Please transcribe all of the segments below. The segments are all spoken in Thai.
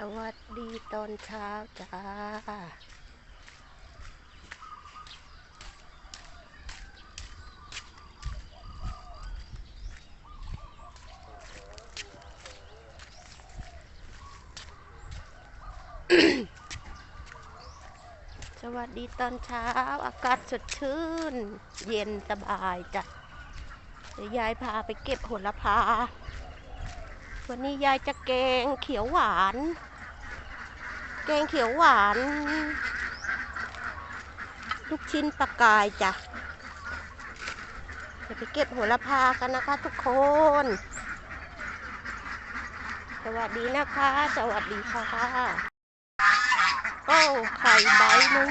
สวัสดีตอนเช้าจ้า สวัสดีตอนเช้า อากาศสดชื่น เย็นสบายจ้ะเดี๋ยวยายพาไปเก็บโหระพา วันนี้ยายจะแกงเขียวหวาน แกงเขียวหวาน ลูกชิ้นปลากายจ้ะจะไปเก็บโหระพากันนะคะทุกคน สวัสดีนะคะ สวัสดีค่ะ โอ้ไข่ใบนึง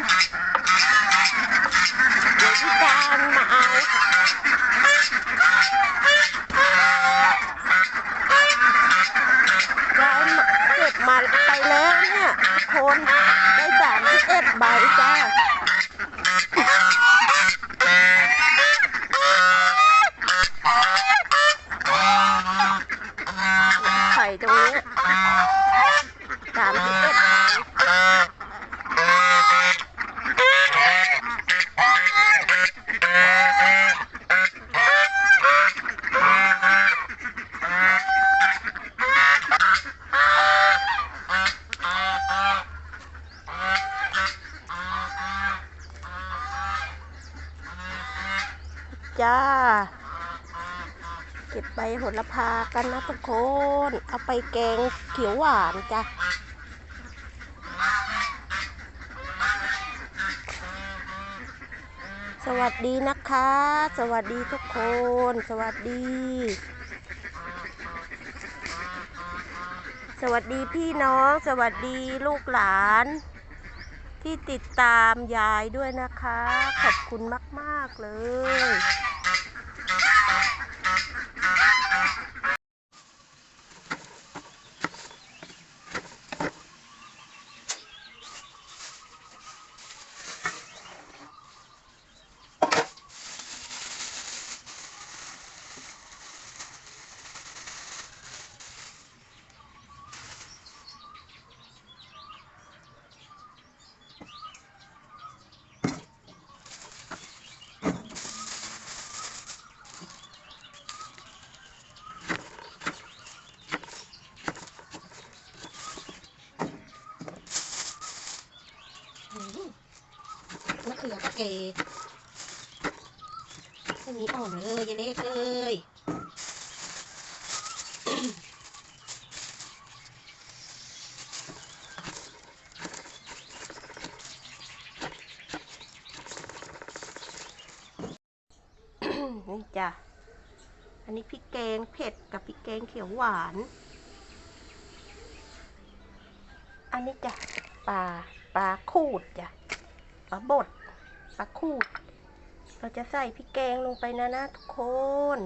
เดี๋ยวพี่จานมาเอา ยายเก็บมาไปแล้วเนี่ย คนได้สามสิบเอ็ดใบจ้าไข่ตรงนี้สามสิบเอ็ดใบจ้า เก็บใบโหระพากันนะทุกคน เอาไปแกงเขียวหวานจ้ะสวัสดีนะคะ สวัสดีทุกคน สวัสดี สวัสดีพี่น้อง สวัสดีลูกหลาน ที่ติดตามยายด้วยนะคะ ขอบคุณมาก ๆ เลย มะ เขือกะเกดอันนี้อ่อนเลยอยาเล็กเลยนี่จ้ะ อันนี้พริกแกงเผ็ดกับพริกแกงเขียวหวาน อันนี้จ้ะปลาปลาคูดจ้ะปลาบด ปลาคูด เราจะใส่พริกแกงลงไปนะนะทุกคน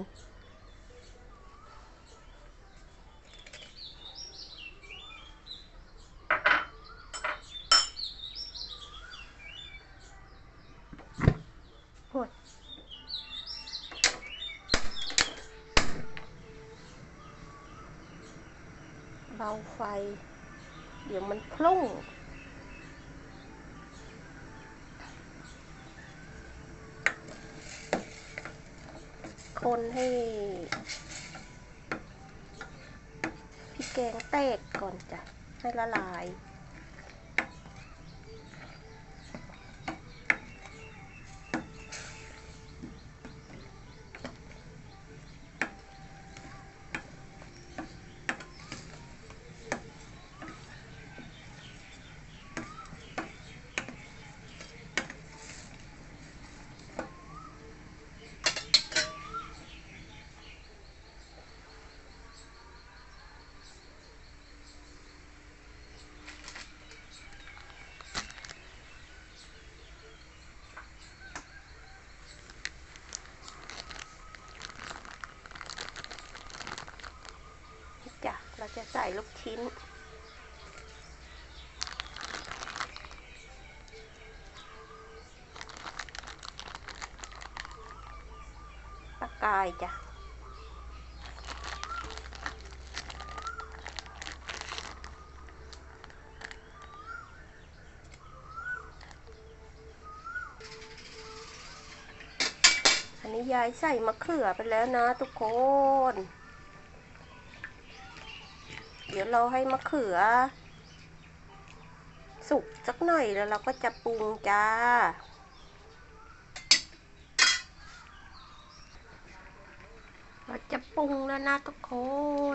โอ้ยเบาไฟ เดี๋ยวมันพลุ่ง คนให้พริกแกงแตกก่อนจ้ะให้ละลาย จะใส่ลูกชิ้น ปลากายจ้ะอันนี้ยายใส่มะเขือไปแล้วนะทุกคน เดี๋ยวเราให้มะเขือ สุกสักหน่อยแล้วเราก็จะปรุงจ้า เราจะปรุงแล้วนะทุกค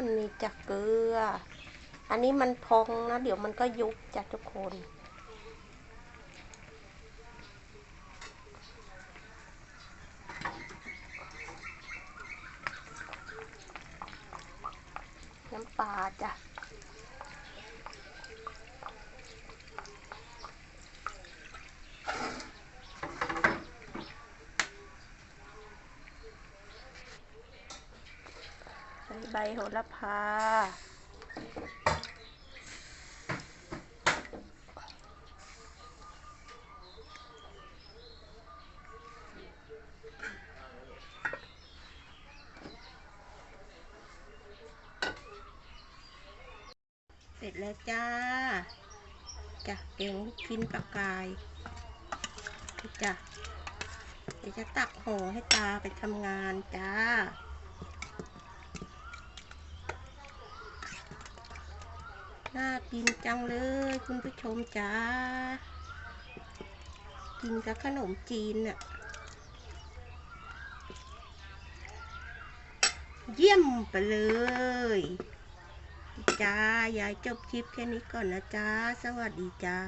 นนี่จะเกลือ อันนี้มันพองนะ เดี๋ยวมันก็ยุบจ้ะทุกคนน้ำปลาจ้ะ ใบโหระพา เสร็จแล้วจ้าจ้ะเกงกินปลากายจ้ะเดี๋ยวจะตักห่อให้ตาไปทำงานจ้า น่ากินจังเลยคุณผู้ชมจ้า กินกับขนมจีนน่ะเยี่ยมไปเลยจ้ายายจบคลิปแค่นี้ก่อนนะจ้า สวัสดีจ้า